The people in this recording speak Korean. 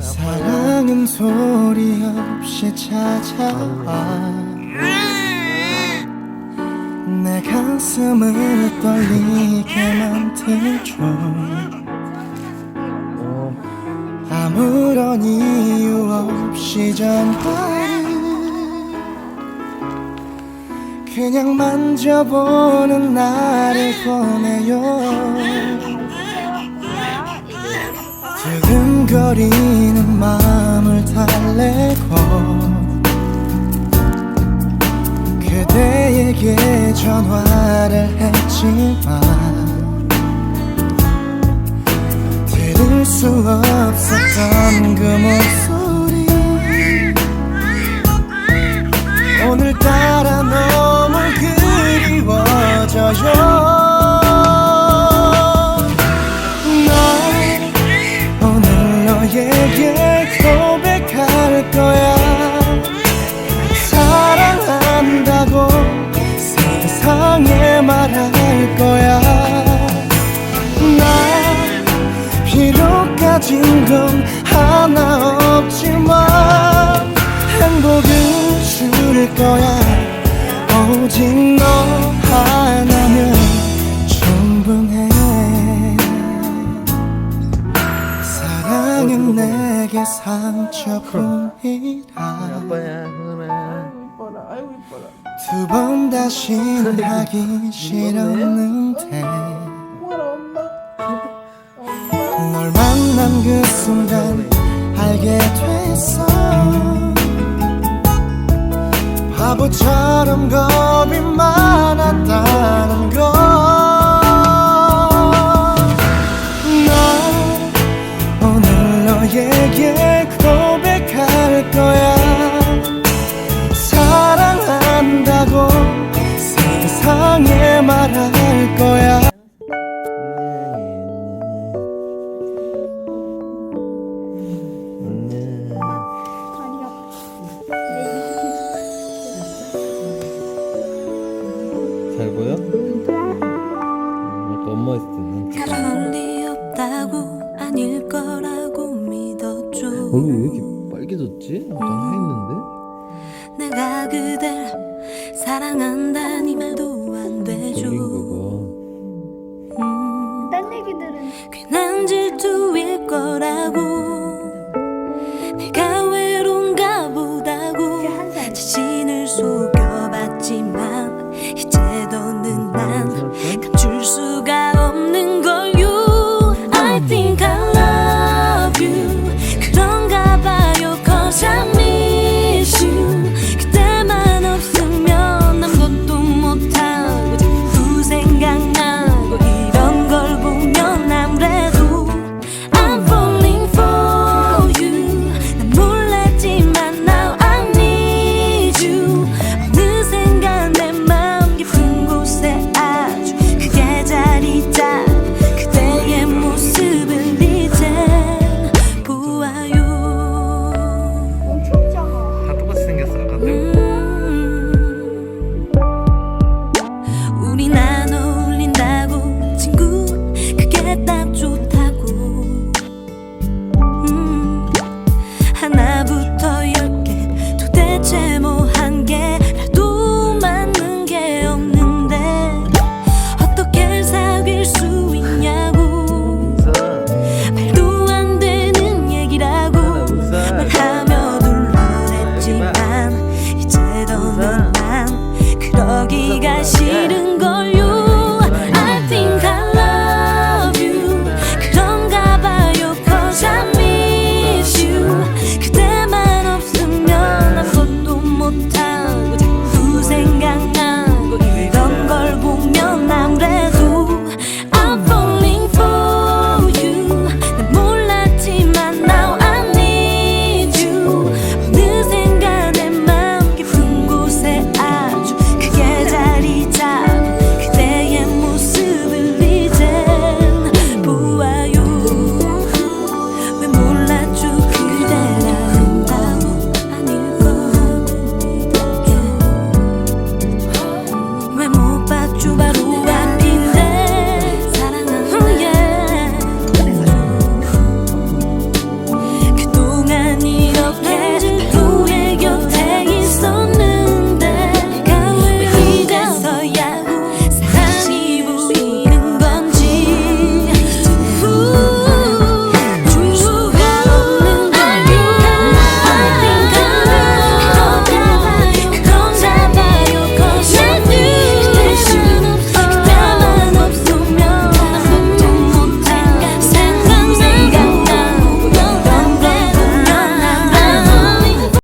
사랑은 소리 없이 찾아와. 내 가슴을 떨리게 만들죠 아무런 이유 없이 전화를 그냥 만져보는 나를 보내요. 두근거리는 마음을 달래고 그대에게 전화를 했지만 수 없었던 그 목소리. 오늘따라 너무 그리워져요. 날 오늘 너에게 거야. 오직 너 하나면 충분해. 사랑은 내게 상처뿐이라. 이뻐라 아이고 이뻐라. 두 번 다시는 하기 싫었는데. 뭐라 엄마. 널 만난 그 순간 알게 됐어 바보처럼 겁이 많았다는 걸 얼굴 왜 이렇게 빨개졌지? 아까 하였는데? 내가 그댈 사랑한다니 말도